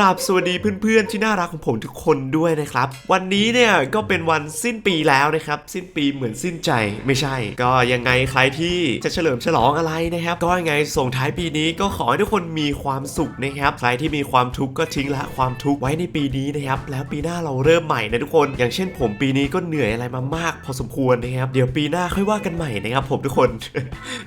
ราบสวัสดีเพื่อนๆที่น่ารักของผมทุกคนด้วยนะครับ วันนี้เนี่ยก็เป็นวันสิ้นปีแล้วนะครับ สิ้นปีเหมือนสิ้นใจไม่ใช่ ก็ยังไงใครที่จะเฉลิมฉลองอะไรนะครับ ก็ยังไงส่งท้ายปีนี้ก็ขอให้ทุกคนมีความสุขนะครับ ใครที่มีความทุกข์ก็ทิ้งละความทุกข์ไว้ในปีนี้นะครับ แล้วปีหน้าเราเริ่มใหม่นะทุกคน อย่างเช่น ผมปีนี้ก็เหนื่อยอะไรมามาก พอสมควรนะครับ เดี๋ยวปีหน้าค่อยว่ากันใหม่นะครับผมทุกคน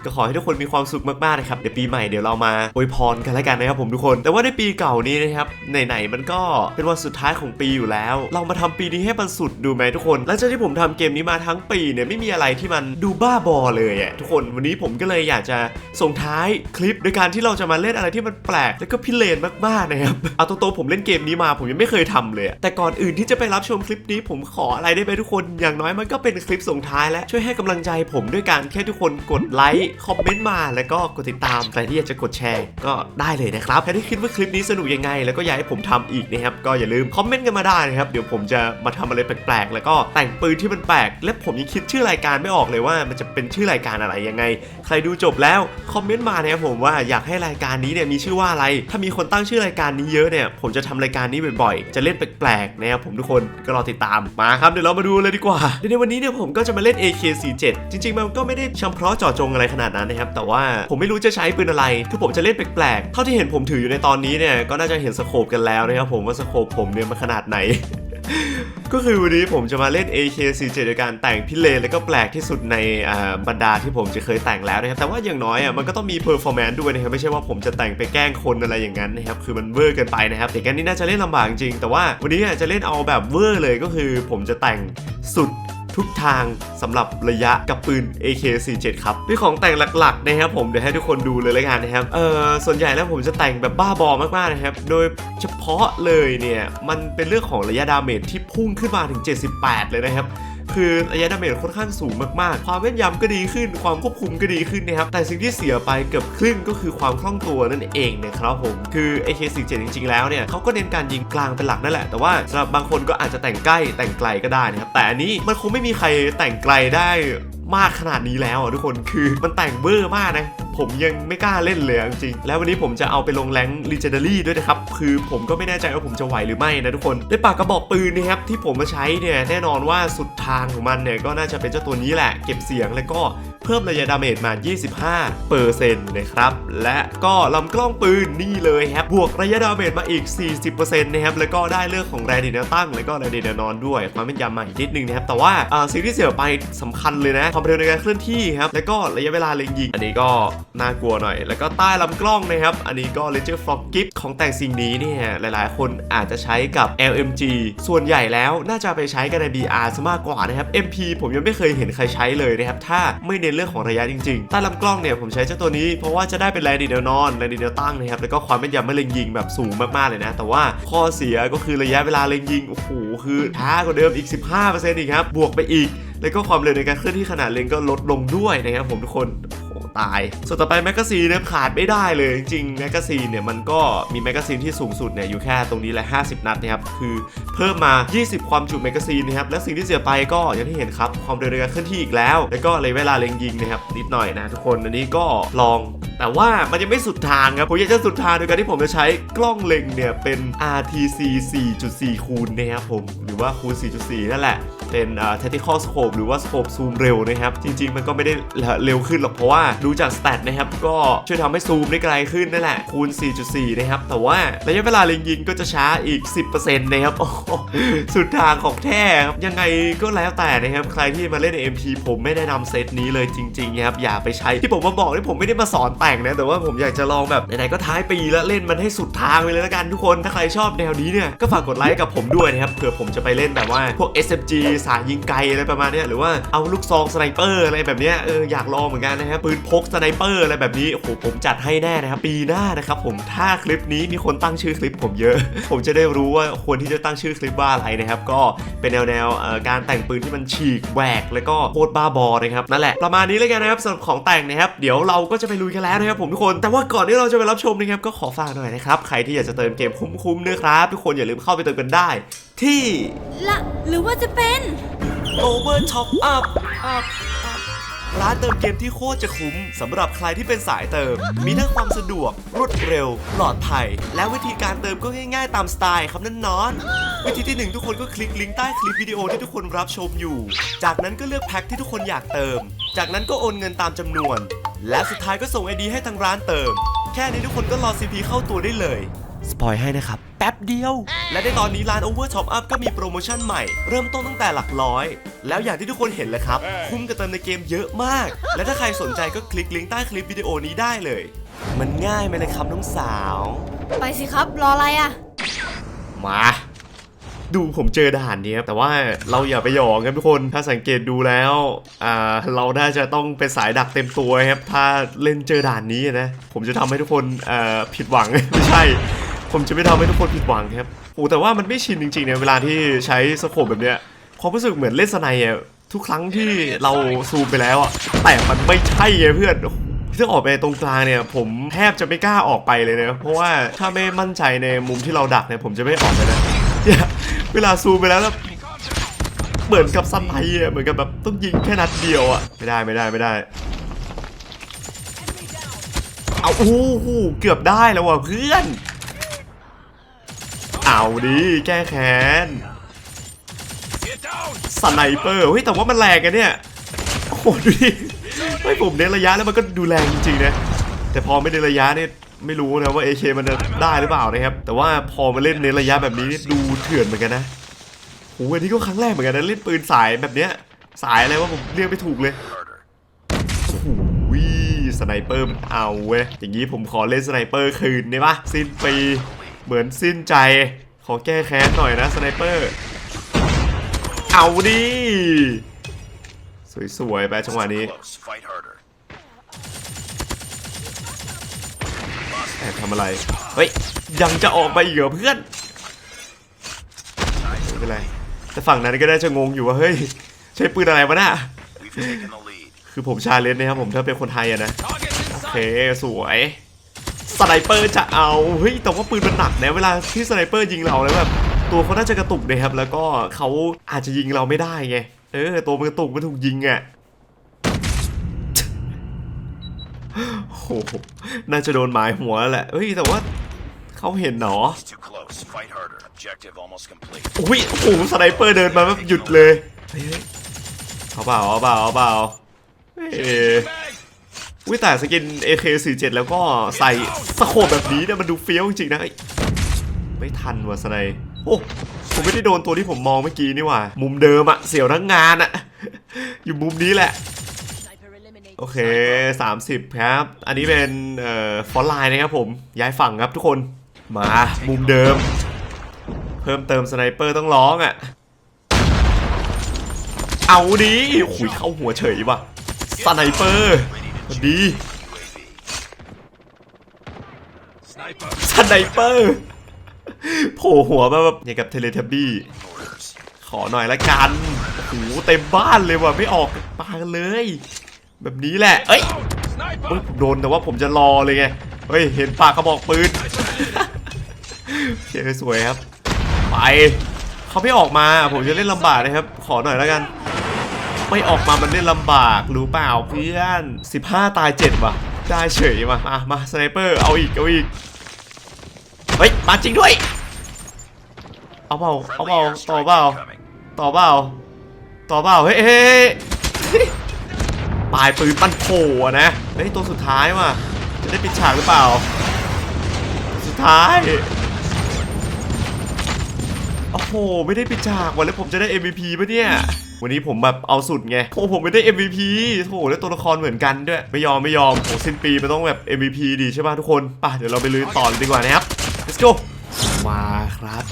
ก็ขอให้ทุกคนมีความสุขมากๆนะครับ เดี๋ยวปีใหม่เดี๋ยวเรามาอวยพรกันแล้วกันนะครับผมทุกคน แต่ว่าในปีเก่านี้นะครับไหนๆมันก็เป็นวันสุดท้ายของปีอยู่แล้ว เรามาทำปีนี้ให้มันสุดดูไหมทุกคนหลังจากที่ผมทำเกมนี้มาทั้งปีเนี่ยไม่มีอะไรที่มันดูบ้าบอเลยอะทุกคนวันนี้ผมก็เลยอยากจะส่งท้ายคลิปโดยการที่เราจะมาเล่นอะไรที่มันแปลกแล้วก็พิเรนมากๆนะครับเอาตรงๆผมเล่นเกมนี้มาผมยังไม่เคยทำเลย แต่ก่อนอื่นที่จะไปรับชมคลิปนี้ผมขออะไรได้ไหมทุกคน อย่างน้อยมันก็เป็นคลิปส่งท้ายและช่วยให้กำลังใจผมด้วยการแค่ทุกคนกดไลค์คอมเมนต์มาแล้วก็กดติดตามใครที่อยากจะกดแชร์ก็ได้เลยนะครับใครที่คิดว่าคลิปนี้สนุกยังไงแล้วก็อยากให้ผมทำอีกนะครับก็อย่าลืมคอมเมนต์กันมาได้นะครับเดี๋ยวผมจะมาทำอะไรแปลกๆ แล้วก็แต่งปืนที่มันแปลกและผมยังคิดชื่อรายการไม่ออกเลยว่ามันจะเป็นชื่อรายการอะไรยังไง ใครดูจบแล้วคอมเมนต์มาเนะครับผมว่าอยากให้รายการนี้เนี่ยมีชื่อว่าอะไร ถ้ามีคนตั้งชื่อรายการนี้เยอะเนี่ยผมจะทำรายการนี้บ่อยๆ จะเล่นแปลกๆนะครับผมทุกคนก็รอติดตามมาครับเดี๋ยวเรามาดูเลยดีกว่าในวันนี้เนี่ยผมก็จะมาเล่น AK47 จริงๆมันก็ไม่ได้เพาะเจาะจงอะไรขนาดนั้นนะครับแต่ว่าผมไม่รู้จะใช้ปืนอะไรคือผมจะเล่นแปลกๆเท่าที่เห็นผมถืออยู่ในตอนนี้เนี่ยก็น่าจะเห็นสโคปกันแล้วนะครับผมว่าสโคปผมเนี่ยมันขนาดไหน ก็คือวันนี้ผมจะมาเล่น AK47 โดยการแต่งพิเรนแล้วก็แปลกที่สุดในบรรดาที่ผมจะเคยแต่งแล้วนะครับแต่ว่าอย่างน้อยอะมันก็ต้องมีเพอร์ฟอร์แมนซ์ด้วยนะครับไม่ใช่ว่าผมจะแต่งไปแกล้งคนอะไรอย่างนั้นนะครับคือมันเวอร์เกินไปนะครับแต่กันนี่น่าจะเล่นลำบากจริงแต่ว่าวันนี้จะเล่นเอาแบบเวอร์เลยก็คือผมจะแต่งสุด ทุกทางสำหรับระยะกับปืน AK47 ครับด้วยของแต่งหลักๆนะครับผมเดี๋ยวให้ทุกคนดูเลยละกันนะครับเออส่วนใหญ่แล้วผมจะแต่งแบบบ้าบอมากๆนะครับ โดยเฉพาะเลยเนี่ย มันเป็นเรื่องของระยะดาเมจที่พุ่งขึ้นมาถึง 78 เลยนะครับ คือระยะดาเมจค่อนข้างสูงมากๆ ความแม่นยำก็ดีขึ้น ความควบคุมก็ดีขึ้นนะครับ แต่สิ่งที่เสียไปเกือบครึ่งก็คือความคล่องตัวนั่นเองนะครับผม คือ AK47 จริง ๆ แล้วเนี่ยเขาก็เน้นการยิงกลางเป็นหลักนั่นแหละ แต่ว่าสำหรับบางคนก็อาจจะแต่งใกล้แต่งไกลก็ได้นะครับ แต่อันนี้มันคงไม่มีใครแต่งไกลได้มากขนาดนี้แล้วอะทุกคน คือมันแต่งเบอร์มากนะ ผมยังไม่กล้าเล่นเลยจริงๆแล้ววันนี้ผมจะเอาไปลงแรงลีเจนดารี่ด้วยนะครับ คือผมก็ไม่แน่ใจว่าผมจะไหวหรือไม่นะทุกคนในปากกระบอกปืนนะครับที่ผมมาใช้เนี่ยแน่นอนว่าสุดทางของมันเนี่ยก็น่าจะเป็นเจ้าตัวนี้แหละ เก็บเสียงแล้วก็เพิ่มระยะดาเมจมา 25เปอร์เซ็นต์นะครับ และก็ลำกล้องปืนนี่เลยครับ บวกระยะดาเมจมาอีก 40%นะครับ แล้วก็ได้เรื่องของแรงดีดนตั้ง แล้วก็แรงดีดนนอนด้วย ความเป็นยำใหม่นิดนึงนะครับ แต่ว่าสิ่งที่เสียไปสำคัญเลยนะ ความเร็วในการเคลื่อนที่ครับ แล้วก็ระยะเวลาเล็งยิง อันนี้ก็ น่ากลัวหน่อย แล้วก็ใต้ลำกล้องนะครับ อันนี้ก็ Ledger Flock Gift ของแต่งสิ่งนี้เนี่ยหลายๆ คนอาจจะใช้กับ LMG ส่วนใหญ่แล้วน่าจะไปใช้กันใน BR ซะมากกว่านะครับ MP ผมยังไม่เคยเห็นใครใช้เลยนะครับถ้าไม่เน้นเรื่องของระยะจริงๆ ใต้ลำกล้องเนี่ยผมใช้เจ้าตัวนี้เพราะว่าจะได้เป็นแรงดีดแนวนอนแรงดีดแนวตั้งนะครับแล้วก็ความแม่นยำไม่เล็งยิงแบบสูงมากๆเลยนะ แต่ว่าข้อเสียก็คือระยะเวลาเล็งยิงโอ้โหคือช้ากว่าเดิมอีก 15%อีกครับบวกไปอีกแล้วก็ความเร็วในการเคลื่อนที่ขนาดเล็งก็ลดลงด้วยนะครับผมทุกคน ตาย ส่วนต่อไปแมกกาซีนเนี่ยขาดไม่ได้เลย จริงๆแมกกาซีนเนี่ยมันก็มีแมกกาซีนที่สูงสุดเนี่ยอยู่แค่ตรงนี้แหละ 50 นัดนะครับ คือเพิ่มมา 20 ความจุแมกกาซีนนะครับ และสิ่งที่เสียไปก็อย่างที่เห็นครับ ความเร็วในการเคลื่อนที่อีกแล้ว แล้วก็เลยเวลาเล็งยิงนะครับนิดหน่อยนะทุกคน อันนี้ก็ลอง แต่ว่ามันยังไม่สุดทางครับผมอยากจะสุดทางโดยการที่ผมจะใช้กล้องเล็งเนี่ยเป็น RTC 4.4 คูณนะครับผม หรือว่าคูณ 4.4 นั่นแหละ เป็นอ่า tactical scope หรือว่า scope ซูมเร็วนะครับ จริง ๆ มันก็ไม่ได้เร็วขึ้นหรอกเพราะว่าดูจาก stat นะครับ ก็ช่วยทำให้ซูมได้ไกลขึ้นนั่นแหละ คูณ 4.4 นะครับ แต่ว่าระยะเวลาเล็งยิงก็จะช้าอีก 10%นะครับสุดทางของแท้ครับยังไงก็แล้วแต่นะครับ ใครที่มาเล่นใน MP ผมไม่แนะนำเซตนี้เลยจริงๆนะครับอย่าไปใช้ที่ผมมาบอกนี่ผมไม่ได้มาสอนแต่งนะแต่ว่าผมอยากจะลองแบบไหนๆก็ท้ายปีแล้วเล่นมันให้สุดทางไปเลยละกันทุกคนถ้าใครชอบแนวนี้เนี่ยก็ฝากกดไลค์กับผมด้วยนะครับเผื่อผมจะไปเล่นแบบว่าพวก SMG สายยิงไกลอะไรประมาณนี้หรือว่าเอาลูกซองสไนเปอร์อะไรแบบนี้เอออยากลองเหมือนกันนะครับปืนพกสไนเปอร์อะไรแบบนี้โอ้โหผมจัดให้แน่นะครับปีหน้านะครับผมถ้าคลิปนี้มีคนตั้งชื่อคลิปผมเยอะ ผมจะได้รู้ว่าควรที่จะตั้งชื่อคลิปว่าอะไรนะครับก็เป็นแนวแนวการแต่งปืนที่มันฉีกแหวกแล้วก็โคตรบ้าบอนะครับนั่นแหละประมาณนี้เลยกันนะครับสำหรับของแต่งนะครับเดี๋ยวเราก็จะไปลุยกันแล้วนะครับผมทุกคนแต่ว่าก่อนที่เราจะไปรับชมนะครับก็ขอฝากหน่อยนะครับใครที่อยากจะเติมเกมคุ้มๆนะครับทุกคนอย่าลืมเข้าไปเติมกันได้ ที่ละหรือว่าจะเป็น Over Top Up Up Up ร้านเติมเกมที่โคตรจะคุ้มสำหรับใครที่เป็นสายเติม มีทั้งความสะดวก รวดเร็ว ปลอดภัย และวิธีการเติมก็ง่ายๆ ตามสไตล์ครับนั่นนอน วิธีที่หนึ่งทุกคนก็คลิกลิงก์ใต้คลิปวิดีโอที่ทุกคนรับชมอยู่ จากนั้นก็เลือกแพ็คที่ทุกคนอยากเติม จากนั้นก็โอนเงินตามจำนวน และสุดท้ายก็ส่งไอดีให้ทางร้านเติม แค่นี้ทุกคนก็รอ CP เข้าตัวได้เลย สปอยให้นะครับ แป๊บเดียว และในตอนนี้ร้าน Over Top Up ก็มีโปรโมชั่นใหม่ เริ่มต้นตั้งแต่หลักร้อย แล้วอย่างที่ทุกคนเห็นเลยครับ คุ้มกับเติมในเกมเยอะมาก และถ้าใครสนใจก็คลิกลิงก์ใต้คลิปวิดีโอนี้ได้เลย มันง่ายไหมเลยครับน้องสาว ไปสิครับรออะไรอะ มา ดูผมเจอด่านนี้ครับแต่ว่าเราอย่าไปหยองครับทุกคนถ้าสังเกตดูแล้วอ่าเราน่าจะต้องเป็นสายดักเต็มตัวครับถ้าเล่นเจอด่านนี้นะ ผมจะทำให้ทุกคนเอ่อผิดหวัง ไม่ใช่ ผมจะไม่ทำให้ทุกคนผิดหวังครับโอ้แต่ว่ามันไม่ชินจริงๆเนี่ยเวลาที่ใช้สโคปแบบเนี้ยความรู้สึกเหมือนเล่นสไนด์อะทุกครั้งที่เราซูมไปแล้วอะแต่มันไม่ใช่ไงเพื่อนถ้าออกไปตรงกลางเนี่ย ผมแทบจะไม่กล้าออกไปเลยนะเพราะว่าถ้าไม่มั่นใจในมุมที่เราดักเนี่ยผมจะไม่ออกไปนะเวลาซูมไปแล้วแล้วเหมือนกับสไนด์อะเหมือนกับแบบต้องยิงแค่นัดเดียวอะไม่ได้ไม่ได้ไม่ได้เอาโอ้โหเกือบได้แล้วว่ะเพื่อน เอาดิแก้แค้นสไนเปอร์เฮ้ยแต่ว่ามันแรงกันเนี่ยโอ้โหดูดิเฮ้ยผมเน้นระยะแล้วมันก็ดูแรงจริงๆนะแต่พอไม่เน้นระยะเนี่ยไม่รู้นะว่า AK มันจะได้หรือเปล่านะครับ แต่ว่าพอมาเล่นเน้นระยะแบบนี้นี่ดูเถื่อนเหมือนกันนะโอ้โหอันนี้ก็ครั้งแรกเหมือนกันนะเล่นปืนสายแบบเนี้ยสายอะไรว่าผมเรียกไม่ถูกเลยโอ้โหสไนเปอร์มันเอาเว้ยอย่างนี้ผมขอเล่นสไนเปอร์คืนได้ปะสิ้นปี เหมือนสิ้นใจ ขอแก้แค้นหน่อยนะสไนเปอร์ เอาดิ สวยๆ ไปจังหวะนี้ Close. Fight harder. แอบทำอะไร เฮ้ย ยังจะออกไปอีกเหรอเพื่อนไม่เป็นไร แต่ฝั่งนั้นก็ได้จะงงอยู่ว่า เฮ้ย ใช้ปืนอะไรวะน่ะ We've taken the lead. คือผมชาเลนจ์นะครับผมถ้าเป็นคนไทยอะนะ โอเค สวย สไนเปอร์จะเอาเฮ้ยแต่ว่าปืนมันหนักนะเวลาที่สไนเปอร์ยิงเราแล้วแบบตัวเขาน่าจะกระตุกนะครับ แล้วก็เขาอาจจะยิงเราไม่ได้ไงเออตัวมันกระตุกมันถูกยิงอะ่ะโอ้โหน่าจะโดนหมายหัวแล้วแหละเฮ้ยแต่ว่าเขาเห็นเหรอ It's too close. Fight harder. Objective almost complete. อุ้ยโอ้โหสไนเปอร์เดินมาแบบหยุดเลยเฮ้ยเฮ้ยเอาเปล่าเอาเปล่าเอาเปล่าเฮ้ วิแต่สกิน AK47 แล้วก็ใส่สโคปแบบนี้เนี่ยมันดูเฟี้ยวจริงๆนะเอ้ไม่ทันว่ะสไนโอ้ผมไม่ได้โดนตัวที่ผมมองเมื่อกี้นี่ว่ามุมเดิมอะเสียวทั้งงานอะอยู่มุมนี้แหละ โอเค 30 ครับ อันนี้เป็นเอ่อฟอนไลน์นะครับผมย้ายฝั่งครับทุกคนมามุมเดิม เพิ่มเติมสไนเปอร์ต้องร้องอะเอาดีขุยเข้าหัวเฉยว่ะสไนเปอร์ ดีสไนเปอร์โผล่หัวมาแบบอย่างกับเทเลทับบี้ขอหน่อยละกันโอ้โหเต็มบ้านเลยว่ะไม่ออกปากเลย แบบนี้แหละ เอ้ยโดนแต่ว่าผมจะรอเลยไงเฮ้ยเห็นปากกระบอกปืนโอเคสวยครับ ไปเขาไม่ออกมาผมจะเล่นลำบากนะครับ ขอหน่อยละกัน ไม่ออกมามันเล่นลำบากรู้เปล่าเพื่อน 15 ตาย7ว่ะ ได้เฉยมามามาสไนเปอร์เอาอีกเอาอีกเฮ้ยมาจริงด้วย เอาเปล่าเอาเปล่าต่อเปล่าต่อเปล่าต่อเปล่าเฮ้ยเฮ้ยเฮ้ยปลายปืนปั้นโผล่นะเฮ้ยตัวสุดท้ายว่ะจะได้ปิดฉากหรือเปล่า สุดท้ายโอ้โห ไม่ได้ปิดฉากวันแล้วผมจะได้ MVP ปะเนี่ย วันนี้ผมแบบเอาสุดไงโอ้ผมไม่ได้ MVP โอ้โหแล้วตัวละครเหมือนกันด้วย ไม่ยอมไม่ยอมโอ้สิ้นปีมันต้องแบบ MVP ดีใช่ป่ะทุกคนป่ะเดี๋ยวเราไปลุยต่อดีกว่านะครับ let's go มาครับ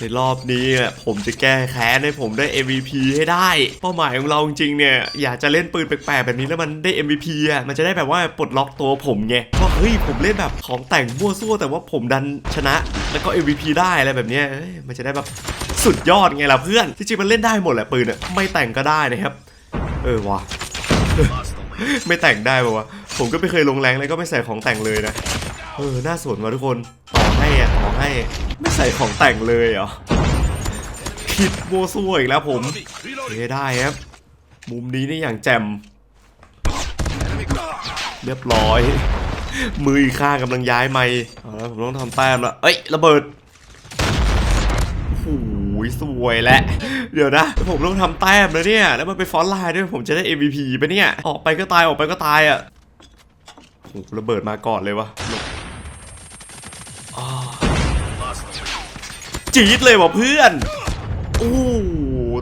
ในรอบนี้อะผมจะแก้แค้นให้ผมได้ MVP ให้ได้ เป้าหมายของเราจริงๆเนี่ย อยากจะเล่นปืนแปลกๆแบบนี้แล้วมันได้ MVP อะมันจะได้แบบว่าปลดล็อกตัวผมไงว่าเฮ้ยผมเล่นแบบของแต่งมั่วซั่วแต่ว่าผมดันชนะ แล้วก็ MVP ได้อะไรแบบนี้มันจะได้แบบ สุดยอดไงล่ะเพื่อน จริงๆมันเล่นได้หมดแหละปืนอะไม่แต่งก็ได้นะครับ เออว่ะไม่แต่งได้ป่าวะผมก็ไม่เคยลงแรงแล้วก็ไม่ใส่ของแต่งเลยนะ เออน่าสนว่ะทุกคนต่อให้อะต่อให้ ไม่ใส่ของแต่งเลยเหรอผิดโมซั่วอีกแล้วผมเฮ้ได้ครับ มุมนี้นี่อย่างแจ่มเรียบร้อย มืออีกข้างกำลังย้ายไม่เอาละผมต้องทำแต้มละเอ้ยระเบิดโอ้โห สวยแหละ เดี๋ยวนะผมต้องทำแต้มแล้วเนี่ย แล้วมันไปฟอนไลน์ด้วยผมจะได้ MVP ไปะเนี่ย ออกไปก็ตายออกไปก็ตายอะโอ้ระเบิดมาก่อนเลยวะจี๊ดเลยว่ะเพื่อน โอ้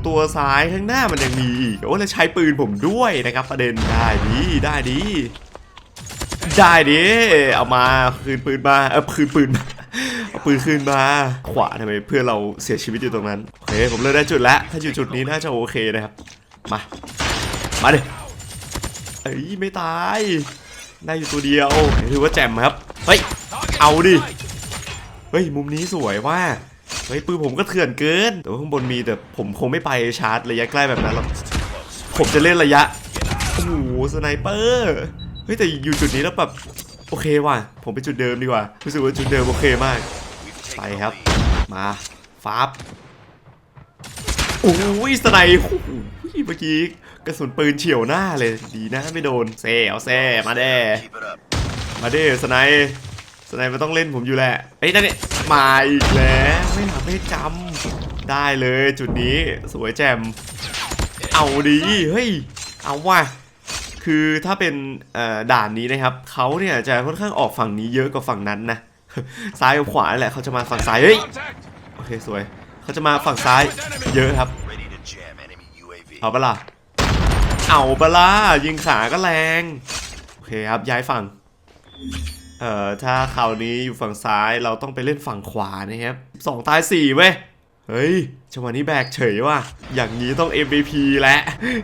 ตัวซ้ายข้างหน้ามันยังมีอีกโอ้แล้วใช้ปืนผมด้วยนะครับประเด็นได้ดีได้ดีได้ดิเอามาคืนปืนมาเออคืนปืนมา เอาปืนคืนมา ขวาทำไมเพื่อนเราเสียชีวิตอยู่ตรงนั้น โอเค ผมเลือกได้จุดแล้ว ถ้าอยู่จุดนี้น่าจะโอเคนะครับ มา มาดิเอ้ยไม่ตาย ได้อยู่ตัวเดียวถือว่าแจ่มครับ เฮ้ย เอาดิ เฮ้ย มุมนี้สวยว่าเฮ้ยปืนผมก็เถื่อนเกิน แต่ว่าข้างบนมีแต่ผมคงไม่ไปชาร์จระยะใกล้แบบนั้นหรอก ผมจะเล่นระยะ โอ้โหสไนเปอร์ เฮ้ยแต่อยู่จุดนี้แล้วแบบโอเคว่ะ ผมไปจุดเดิมดีกว่า รู้สึกว่าจุดเดิมโอเคมาก ไปครับ มาฟาบโอ้ยสไนโอ้โหเมื่อกี้กระสุนปืนเฉียวหน้าเลย ดีนะไม่โดนเซ่เอาแซ่มาแด้มาเด้สไนสไนมันต้องเล่นผมอยู่แหละเอ้ยนั่นเนี่ยมาอีกแล้วไม่หลับไม่จำได้เลยจุดนี้สวยแจ่มเอาดีเฮ้ยเอาว่ะคือถ้าเป็นด่านนี้นะครับเขาเนี่ยจะค่อนข้างออกฝั่งนี้เยอะกว่าฝั่งนั้นนะ ซ้ายกับขวาแหละเขาจะมาฝั่งซ้ายเฮ้ยโอเคสวยเขาจะมาฝั่งซ้ายเยอะครับ Ready to jam enemy UAV. เอาปะล่ะเอาปะล่ะยิงขาก็แรงโอเคครับย้ายฝั่งเอ่อถ้าคราวนี้อยู่ฝั่งซ้ายเราต้องไปเล่นฝั่งขวานะครับสองตายสี่เว้ยเฮ้ยจังหวะนี้แบกเฉยว่ะอย่างนี้ต้อง MVP และ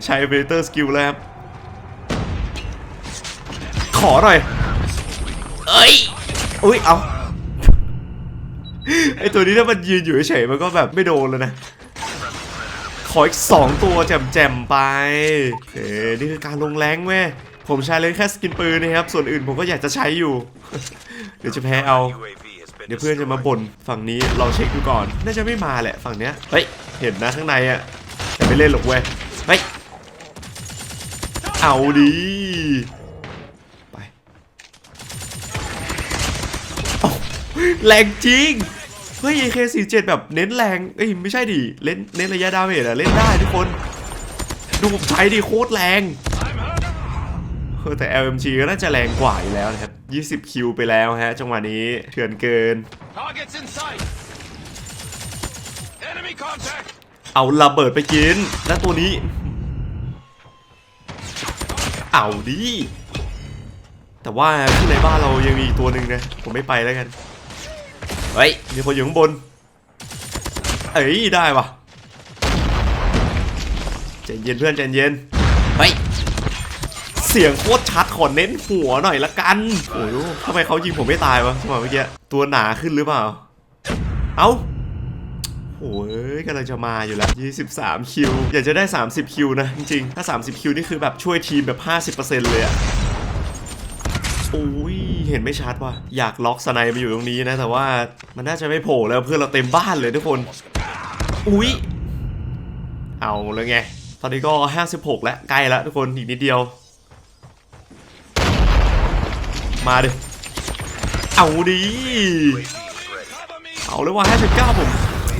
ใช้ Predator Skill แล้วครับขอหน่อยเอ้ยอุ้ยเอา ไอตัวนี้ถ้ามันยืนอยู่เฉยๆมันก็แบบไม่โดนเลยนะ ขออีก 2 ตัวแจมๆไปโอเคนี่คือการลงแรงเว้ยผมใช้เลยแค่สกินปืนนะครับ ส่วนอื่นผมก็อยากจะใช้อยู่ เดี๋ยวจะแพ้เอา UAV has been เดี๋ยวเพื่อนจะมา destroyed. บ่นฝั่งนี้เราเช็คดูก่อน น่าจะไม่มาแหละฝั่งเนี้ย เฮ้ย เห็นนะข้างในอะแต่ไม่เล่นหรอกเว้ย เฮ้ย เอาดี ไปโอ้า แรงจริง เฮ้ย AK47 แบบเน้นแรง เอ้ยไม่ใช่ดิ เล่นเน้นระยะดาเมจอะเล่นได้ทุกคน ดูผมใช้ดิโคตรแรงเออแต่ LMG ก็น่าจะแรงกว่าอยู่แล้วนะครับ 20 คิวไปแล้วฮะ จังหวะนี้เถื่อนเกิน Targets in sight. Enemy contact. เอาระเบิดไปกิน แล้วตัวนี้ เอาดิแต่ว่าที่ในบ้านเรายังมีอีกตัวหนึ่งนะ ผมไม่ไปแล้วกัน เฮ้ย มีคนอยู่ข้างบน เอ้ย ได้ปะใจเย็นเพื่อนใจเย็น เฮ้ย เสียงโคตรชัดขอเน้นหัวหน่อยละกัน โอ้ยทำไมเขายิงผมไม่ตายวะจังหวะเมื่อกี้ ตัวหนาขึ้นหรือเปล่า เอ้าโอ้ยกำลังจะมาอยู่แล้ว 23 คิว อยากจะได้ 30 คิวนะ จริงๆ ถ้า 30 คิวนี่คือแบบช่วยทีมแบบ 50%เลยอะโอ้ย เห็นไม่ชัดว่ะ อยากล็อกสไนมาอยู่ตรงนี้นะ แต่ว่ามันน่าจะไม่โผล่แล้วเพื่อนเราเต็มบ้านเลยทุกคน อุ้ยเอาเลยไง ตอนนี้ก็ 56 แล้วใกล้แล้วทุกคนอีกนิดเดียว มาดิ เอาดีเอาเลยว่า 59 ผม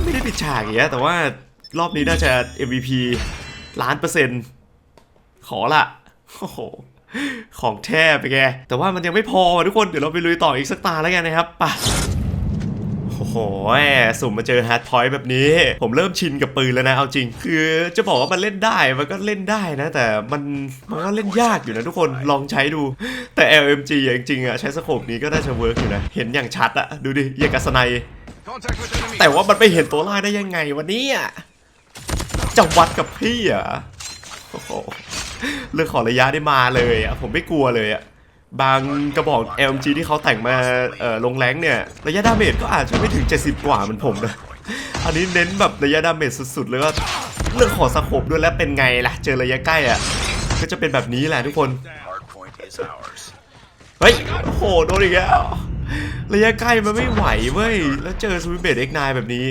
ไม่ได้ปิดฉากอย่างเงี้ยแต่ว่ารอบนี้น่าจะ MVP ล้านเปอร์เซ็นต์ ขอละโอ้โห ของแท้ไปแก แต่ว่ามันยังไม่พอว่ะทุกคน เดี๋ยวเราไปลุยต่ออีกสักตาแล้วกันนะครับไปะโอ้โหสุ่มมาเจอฮาร์ดพอยต์แบบนี้ ผมเริ่มชินกับปืนแล้วนะ เอาจริง คือจะบอกว่ามันเล่นได้ มันก็เล่นได้นะ แต่มันมันก็เล่นยากอยู่นะทุกคน ลองใช้ดู แต่ LMG อะจริงๆอะใช้สโคปนี้ก็น่าจะเวิร์กอยู่นะ เห็นอย่างชัดอะดูดิอย่างกับสไนป์ Contact with enemy. แต่ว่ามันไปเห็นตัวล่างได้ยังไงวันนี้จะวัดกับพี่เหรอะโอ้โห เรื่องของระยะได้มาเลยอะผมไม่กลัวเลยอะบางกระบอก LMG ที่เขาแต่งมาเอ่อลงแรงเนี่ยระยะดาเมจก็อาจจะไม่ถึง 70 กว่าเหมือนผมนะอันนี้เน้นแบบระยะดาเมจสุดๆแล้วก็เรื่องของสโคปด้วยแล้วเป็นไงล่ะ เจอระยะใกล้อะก็จะเป็นแบบนี้แหละทุกคนเฮ้ยโอ้โหโดนอีกแล้วระยะใกล้มันไม่ไหวเว้ยแล้วเจอสวิมเบดเอ็กนแบบนี้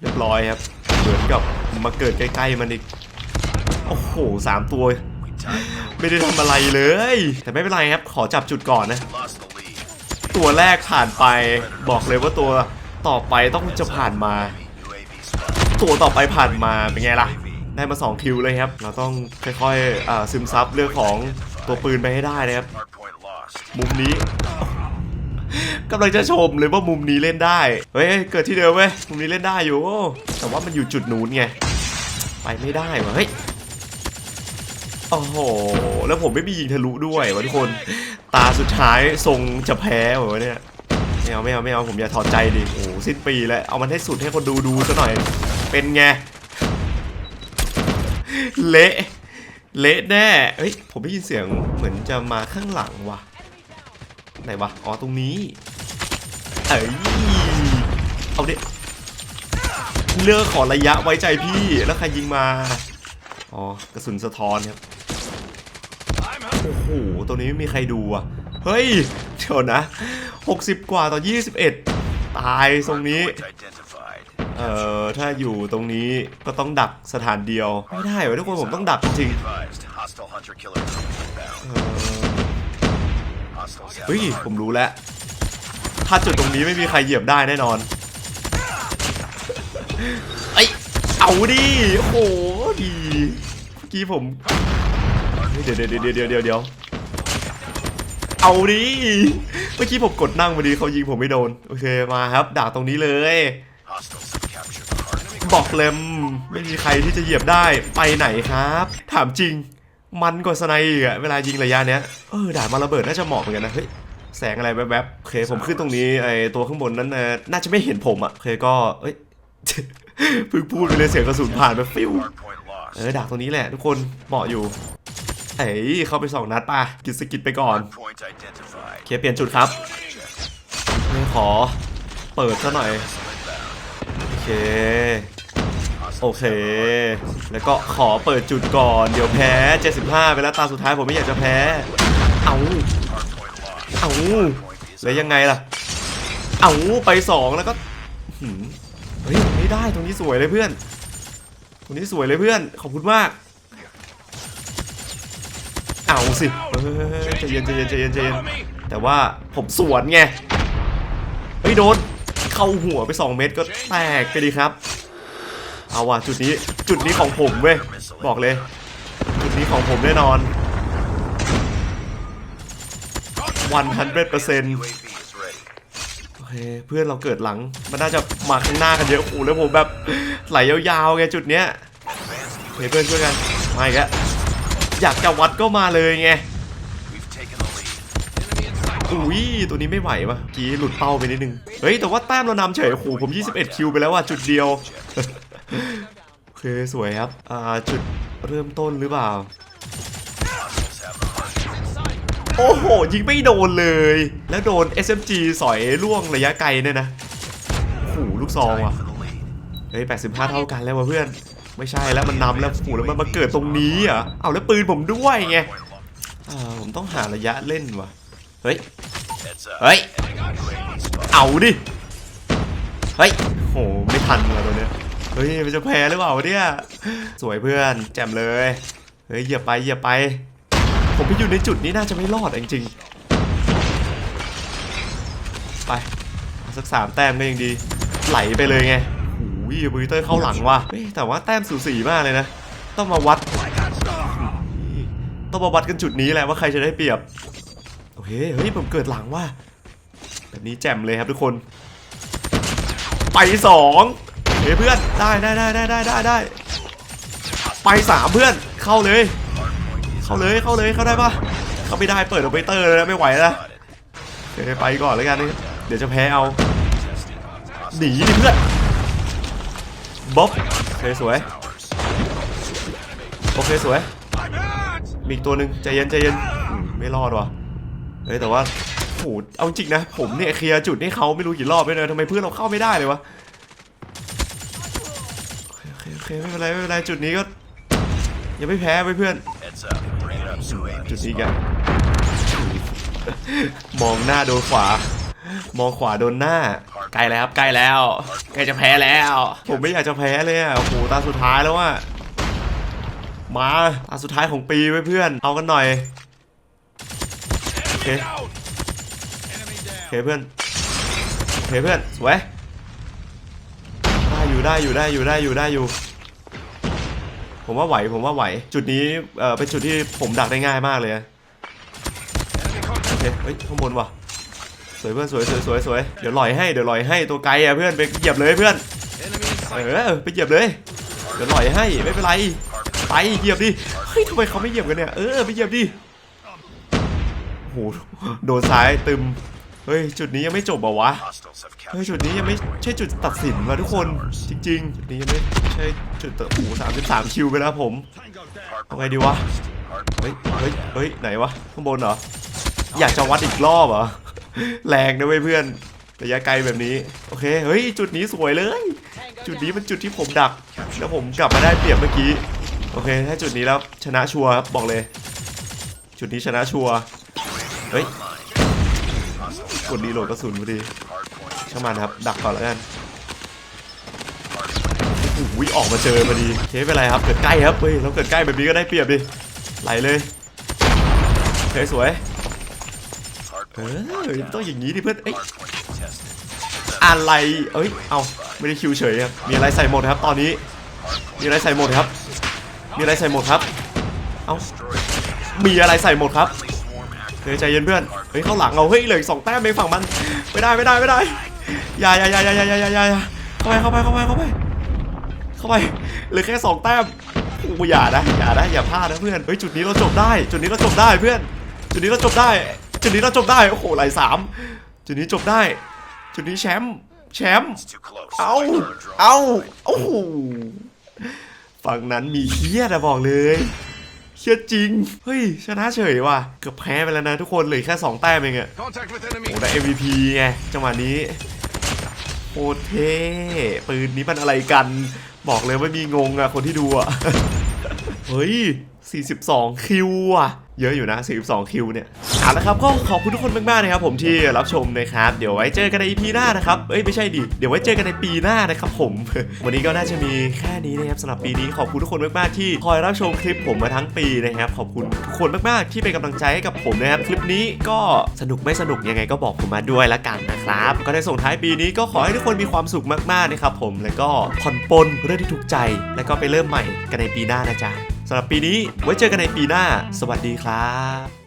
เรียบร้อยครับเหมือนกับมาเกิดใกล้ๆมันอีกโอ้โหสามตัว ไม่ได้ทำอะไรเลย แต่ไม่เป็นไรครับ ขอจับจุดก่อนนะ ตัวแรกผ่านไป บอกเลยว่าตัวต่อไปต้องจะผ่านมา ตัวต่อไปผ่านมาเป็นไงล่ะ ได้มา 2 คิวเลยครับ เราต้องค่อยๆซึมซับเรื่องของตัวปืนไปให้ได้นะครับ มุมนี้กำลังจะชมเลยว่ามุมนี้เล่นได้ เฮ้ย เกิดที่เดิมเว้ย มุมนี้เล่นได้อยู่ แต่ว่ามันอยู่จุดนู้นไง ไปไม่ได้วะเฮ้ย โอ้โห แล้วผมไม่มียิงทะลุด้วยวะทุกคน ตาสุดท้ายทรงจะแพ้เหรอวะเนี่ยไม่เอาไม่เอาไม่เอาผมอย่าถอดใจดิโอ้สิ้นปีแล้วเอามันให้สุดให้คนดูดูซะหน่อย เป็นไง เละเละแน่เฮ้ยผมได้ยินเสียงเหมือนจะมาข้างหลังว่ะไหนวะอ๋อตรงนี้เอ้ยเอาดิเลือกขอระยะไว้ใจพี่แล้วใครยิงมาอ๋อกระสุนสะท้อนครับ โอ้โห ตัวนี้ไม่มีใครดูอะ เฮ้ย เดี๋ยวนะ 60 กว่าต่อ 21 ตายตรงนี้ เอ่อ ถ้าอยู่ตรงนี้ก็ต้องดักสถานเดียว ไม่ได้เว้ยทุกคนผมต้องดักจริงเฮ้ย ผมรู้แล้ว ถ้าจุดตรงนี้ไม่มีใครเหยียบได้แน่นอนเอ้ยเอาดิ โอ้โหดีเมื่อกี้ผม เดี๋ยวเดี๋ยวเดี๋ยวเดี๋ยวเดี๋ยวเอาดิเมื่อกี้ผมกดนั่งพอดีเขายิงผมไม่โดน โอเคมาครับดักตรงนี้เลยบอกเลยไม่มีใครที่จะเหยียบได้ไปไหนครับ ถามจริง มันกว่าสไนอีกอะเวลายิงระยะเนี้ยเออด่ามาระเบิดน่าจะเหมาะเหมือนกันนะเฮ้ยแสงอะไรแวบๆโอเคผมขึ้นตรงนี้ไอตัวข้างบนนั้นน่าจะไม่เห็นผมอะโอเคก็เอ้ยเพิ่งพูดไปเลยเสียงกระสุนผ่านไปฟิวเออดักตรงนี้แหละทุกคนเหมาะอยู่ เอ้ยเข้าไปสองนัดป่ะกินสกิดไปก่อน Hardpoint identified. โอเคเปลี่ยนจุดครับไม่ขอเปิดซะหน่อยโอเคโอเค แล้วก็ขอเปิดจุดก่อน เดี๋ยวแพ้ 75 ไปแล้วตาสุดท้ายผมไม่อยากจะแพ้ เอา Hardpoint lost. เอา Point is แล้วยังไงล่ะ เอาไปสองแล้วก็หืมเฮ้ยไม่ได้ตรงนี้สวยเลยเพื่อน ตรงนี้สวยเลยเพื่อน ขอบคุณมาก เอาสิใจเย็นใจเย็นใจเย็นใจเย็นแต่ว่าผมสวนไงเฮ้ยโดนเข้าหัวไป 2 เม็ดก็แตกไปดีครับ เอาว่ะจุดนี้จุดนี้ของผมเว้ยบอกเลย จุดนี้ของผมแน่นอน100% UAV is ready. โอเคเพื่อนเราเกิดหลัง มันน่าจะมาข้างหน้ากันเยอะโอ้โหแล้วผมแบบไหลยาวๆไงจุดเนี้ย Advanced โอเคเพื่อนช่วยกันมาอีกแล้ว อยากจะวัดก็มาเลยไงอุ้ยตัวนี้ไม่ไหววะกี้หลุดเป้าไปนิดนึง เฮ้ย แต่ว่าแต้มเรานำเฉยโอ้โหผม 21 คิวไปแล้วว่ะจุดเดียว โอเค สวยครับ อ่า จุดเริ่มต้นหรือเปล่า โอ้โห ยิงไม่โดนเลย แล้วโดน SMG สอยล่วงระยะไกลเนี่ยนะโอ้โหลูกซองว่ะ เฮ้ย 85 เท่ากันแล้วว่ะเพื่อน ไม่ใช่แล้วมันนำแล้วโอ้แล้วมันมาเกิดตรงนี้เหรอเอาแล้วปืนผมด้วยไงอ่าผมต้องหาระยะเล่นว่ะเฮ้ยเฮ้ยเอาดิเฮ้ยโหไม่ทันเลยตัวเนี้ยเฮ้ยมันจะแพ้หรือเปล่าเนี่ยสวยเพื่อนแจ่มเลยเฮ้ยเหยียบไปเหยียบไป ผมไปอยู่ในจุดนี้น่าจะไม่รอดจริงๆไปสักสามแต้มก็ยังดีไหลไปเลยไง อ้ยบูเตอร์เข้าหลังว่ะเฮ้ยแต่ว่าแต้มสูสีมากเลยนะ ต้องมาวัด ต้องมาวัดกันจุดนี้แหละว่าใครจะได้เปรียบ โอเค เฮ้ยผมเกิดหลังว่ะแบบนี้แจ่มเลยครับทุกคน ไปสองเฮ้ยเพื่อน ได้ได้ได้ได้ได้ได้ได้ ไปสามเพื่อน เข้าเลย เข้าเลย เข้าเลย เข้าได้ปะเข้าไม่ได้ เปิดโอเปเตอร์แล้วไม่ไหวแล้วโอเคไปก่อนแล้วกันนี่เดี๋ยวจะแพ้เอา หนีดิเพื่อน บ๊อบโอเคสวยโอเคสวยมีอีกตัวหนึ่งใจเย็นใจเย็นอืมไม่รอดว่ะเฮ้ยแต่ว่าโหเอาจริงนะ ผมเนี่ยเคลียร์จุดให้เขาไม่รู้กี่รอบเลยนะทำไมเพื่อนเราเข้าไม่ได้เลยวะโอเคโอเคโอเคไม่เป็นไรไม่เป็นไรจุดนี้ก็ยังไม่แพ้ไปเพื่อน Heads up. Bring it up. จุดนี้แกมองหน้าโดนขวา มองขวาโดนหน้า ใกล้แล้วครับใกล้แล้วใกล้จะแพ้แล้ว ผมไม่อยากจะแพ้เลยอะโอ้โหตาสุดท้ายแล้วอะมาตาสุดท้ายของปีไว้เพื่อน เอากันหน่อยโอเค Down. Enemy โอ down. เคเพื่อนโอเคเพื่อนสวยได้อยู่ได้อยู่ได้อยู่ได้อยู่ได้อยู่ผมว่าไหวผมว่าไหว จุดนี้เอ่อเป็นจุดที่ผมดักได้ง่ายมากเลยอะ Enemy โอ contact. เคเฮ้ยข้างบนว่ะ สวยเพื่อนสวยสวยสวยสวยเดี๋ยวลอยให้เดี๋ยวลอยให้ตัวไกลอะเพื่อนไปเหยียบเลยเพื่อนเออไปเหยียบเลยเดี๋ยวลอยให้ไม่เป็นไรไปเหยียบดิเฮ้ยทำไมเขาไม่เหยียบกันเนี่ยเออไปเหยียบดิโอ้โหโดนซ้ายตึมเฮ้ยจุดนี้ยังไม่จบเหรอวะเฮ้ยจุดนี้ยังไม่ใช่จุดตัดสินว่ะทุกคนจริงๆจุดนี้ยังไม่ใช่จุดเตัดโอ้สามสิบสามคิวไปแล้วผมเอาไงดีวะเฮ้ยเฮ้ยเฮ้ยไหนวะข้างบนเหรออยากจะวัดอีกรอบเหรอ แรงนะเว้ยเพื่อนระยะไกลแบบนี้ โอเค เฮ้ย จุดนี้สวยเลย จุดนี้เป็นจุดที่ผมดัก แล้วผมกลับมาได้เปรียบเมื่อกี้ โอเค ถ้าจุดนี้แล้วชนะชัวร์ครับ บอกเลย จุดนี้ชนะชัวร์เฮ้ย กดรีโหลดกระสุนพอดีช่างมันครับ ดักก่อนแล้วกันโอ้ยออกมาเจอพอดีเคสเป็นไรครับ เกิดใกล้ครับ เฮ้ย เราเกิดใกล้แบบนี้ก็ได้เปรียบดิ ไหลเลยเคสวย เฮ้ยต้องอย่างนี้ดิเพื่อนเอ้ยอะไรเอ้ยเอาไม่ได้คิวเฉยครับมีอะไรใส่หมดครับ ตอนนี้ มีอะไรใส่หมดครับ มีอะไรใส่หมดครับ เอามีอะไรใส่หมดครับเฮ้ยใจเย็นเพื่อนเฮ้ยเข้าหลังเอาเฮ้ยเหลือสองแต้มไปฝั่งมันไม่ได้ไม่ได้ไม่ได้อย่าอย่าอย่าอย่าอย่าอย่าอย่าเข้าไปเข้าไปเข้าไปเข้าไปเข้าไปเหลือแค่สองแต้มอย่านะอย่านะอย่าพลาดนะเพื่อนเฮ้ยจุดนี้เราจบได้ จุดนี้เราจบได้เพื่อน จุดนี้เราจบได้ จุดนี้เราจบได้ โอ้โหไหลสามจุดนี้จบได้ จุดนี้แชมป์แชมป์ too close. เอาเอาโอ้โหฝั่งนั้นมีเฮียนะบอกเลยเฮียจริง เฮ้ย ชนะเฉยว่ะ เกือบแพ้ไปแล้วนะทุกคนเหลือแค่ 2 แต้มเองอะ Contact with โอ้ enemy. ได้ MVP ไง จังหวะนี้โคตรเท่ปืนนี้มันอะไรกัน บอกเลยว่ามีงงอะคนที่ดูอะเฮ้ย 42 คิวอะเยอะอยู่นะ 42 คิวเนี่ย เอาละครับก็ขอบคุณทุกคนมากๆนะครับผมที่รับชมนะครับเดี๋ยวไว้เจอกันใน EP หน้านะครับเอ้ยไม่ใช่ดิเดี๋ยวไว้เจอกันในปีหน้านะครับผม วันนี้ก็น่าจะมีแค่นี้นะครับสำหรับปีนี้ขอบคุณทุกคนมากๆที่คอยรับชมคลิปผมมาทั้งปีนะครับขอบคุณทุกคนมากๆที่เป็นกำลังใจให้กับผมนะครับคลิปนี้ก็สนุกไม่สนุกยังไงก็บอกผมมาด้วยละกันนะครับ ก็ในส่งท้ายปีนี้ก็ขอให้ทุกคนมีความสุขมากๆนะครับผมแล้วก็ผ่อนปลนเรื่องที่ถูกใจ แล้วก็ไปเริ่มใหม่กันในปีหน้านะจ๊ะสำหรับปีนี้ไว้เจอกันในปีหน้า สวัสดีครับ